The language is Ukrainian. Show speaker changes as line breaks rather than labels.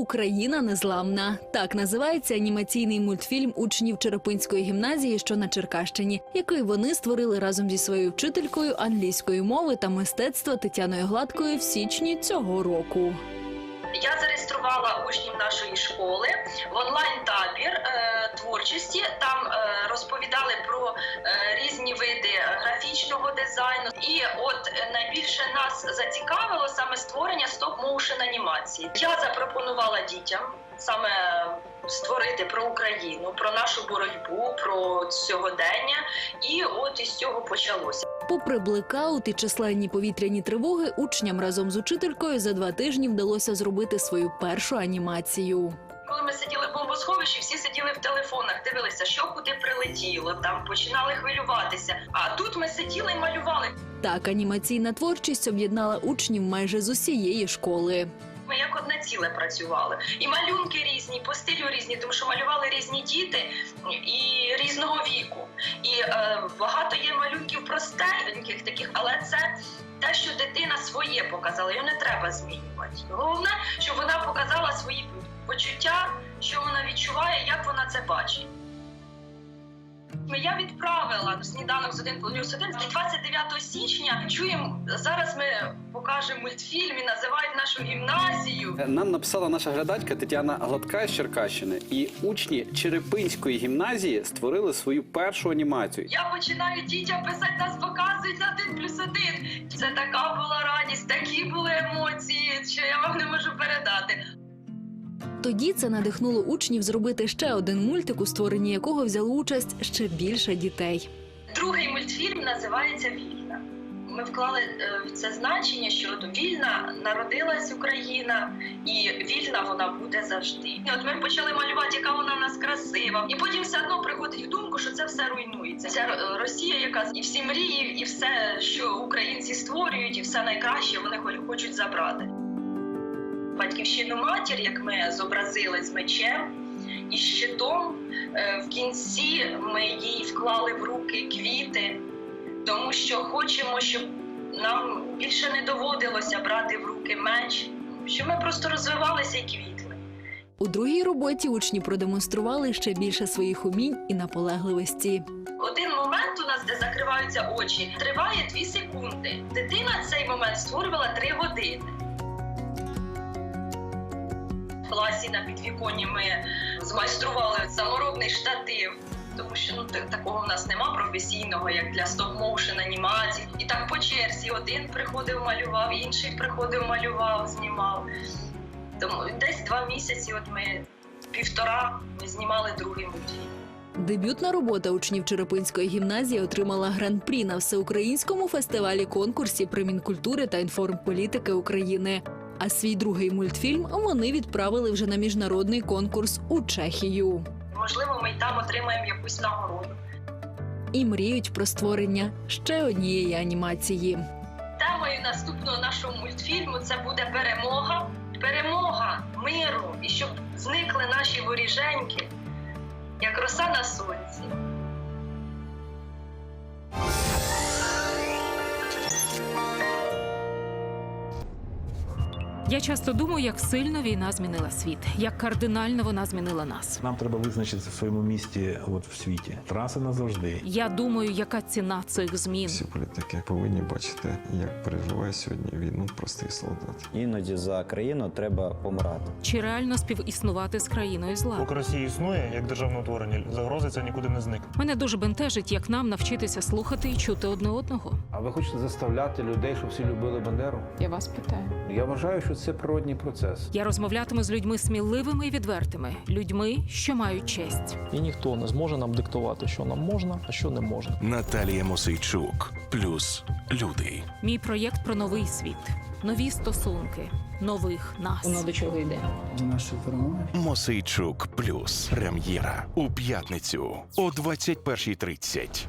Україна незламна. Так називається анімаційний мультфільм учнів Черепинської гімназії, що на Черкащині, який вони створили разом зі своєю вчителькою англійської мови та мистецтва Тетяною Гладкою в січні цього року.
Я зареєструвала учнів нашої школи в онлайн-табір е, творчості. Там е, розповідали про е, різні види графічного дизайну. І от е, найбільше нас зацікавило саме створення стоп-моушен анімації. Я запропонувала дітям саме створити про Україну, про нашу боротьбу, про сьогодення. І от із цього почалося.
Попри блекаут і численні повітряні тривоги, учням разом з учителькою за два тижні вдалося зробити свою першу анімацію.
Бомбосховищі, всі сиділи в телефонах, дивилися, що куди прилетіло, там починали хвилюватися. А тут ми сиділи і малювали.
Так, анімаційна творчість об'єднала учнів майже з усієї школи.
Ми як одне ціле працювали. І малюнки різні, по стилю різні, тому що малювали різні діти і різного віку. І е, багато є малюнків простеньких таких, але це те, що дитина своє показала, його не треба змінювати. Головне, щоб вона показала свої почуття, що вона відчуває, як вона це бачить. Я відправила сніданок з 1 плюс 1 і 29 січня. Чуємо зараз. Ми покажемо мультфільм і називають нашу гімназію.
Нам написала наша глядачка Тетяна Гладка з Черкащини, і учні Черепинської гімназії створили свою першу анімацію.
Я починаю дітям писати, нас показують на 1 плюс 1. Це така була радість, такі були емоції, що я вам не можу передати.
Тоді це надихнуло учнів зробити ще один мультик, у створенні якого взяло участь ще більше дітей.
Другий мультфільм називається Вільна. Ми вклали е, в це значення, що от вільна народилась Україна, і вільна вона буде завжди. І от ми почали малювати, яка вона в нас красива, і потім все одно приходить в думку, що це все руйнується. Ця е, Росія, яка і всі мрії, і все, що українці створюють, і все найкраще, вони хо- хочуть забрати. Батьківщину матір, як ми зобразили з мечем і щитом, е, в кінці ми їй вклали в руки квіти, тому що хочемо, щоб нам більше не доводилося брати в руки меч, щоб ми просто розвивалися і квітли.
У другій роботі учні продемонстрували ще більше своїх умінь і наполегливості.
Один момент у нас, де закриваються очі, триває 2 секунди. Дитина цей момент створювала 3 години. Класі на підвіконні ми змайстрували саморобний штатив. Тому що ну такого в нас нема професійного, як для стоп-моушен анімацій. І так по черзі один приходив, малював, інший приходив, малював, знімав. Тому десь два місяці, от ми півтора, ми знімали другий мультфільм.
Дебютна робота учнів Черепинської гімназії отримала гран-прі на всеукраїнському фестивалі конкурсі при Мінкультури та інформполітики України. А свій другий мультфільм вони відправили вже на міжнародний конкурс у Чехію
Можливо, ми там отримаємо якусь нагороду.
і мріють про створення ще однієї анімації.
Темою наступного нашого мультфільму це буде перемога, перемога миру, і щоб зникли наші воріженьки, як роса на сонці.
Я часто думаю, як сильно війна змінила світ, як кардинально вона змінила нас.
Нам треба визначитися в своєму місті от в світі. Траси назавжди.
Я думаю, яка ціна цих змін.
Всі політики повинні бачити, як переживає сьогодні війну простий солдат.
Іноді за країну треба помирати.
Чи реально співіснувати з країною зла?
Поки Росія існує як державне утворення, загрози це нікуди не зникне.
Мене дуже бентежить, як нам навчитися слухати і чути одне одного.
А ви хочете заставляти людей, щоб всі любили Бандеру?
Я вас питаю.
Я вважаю, що це природній процес.
Я розмовлятиму з людьми сміливими і відвертими, людьми, що мають честь.
І ніхто не зможе нам диктувати, що нам можна, а що не можна.
Наталія Мосейчук. Плюс люди.
Мій проєкт про новий світ, нові стосунки, нових нас.
Воно до чого йде?
Мосейчук. Плюс. Прем'єра у п'ятницю о 21.30.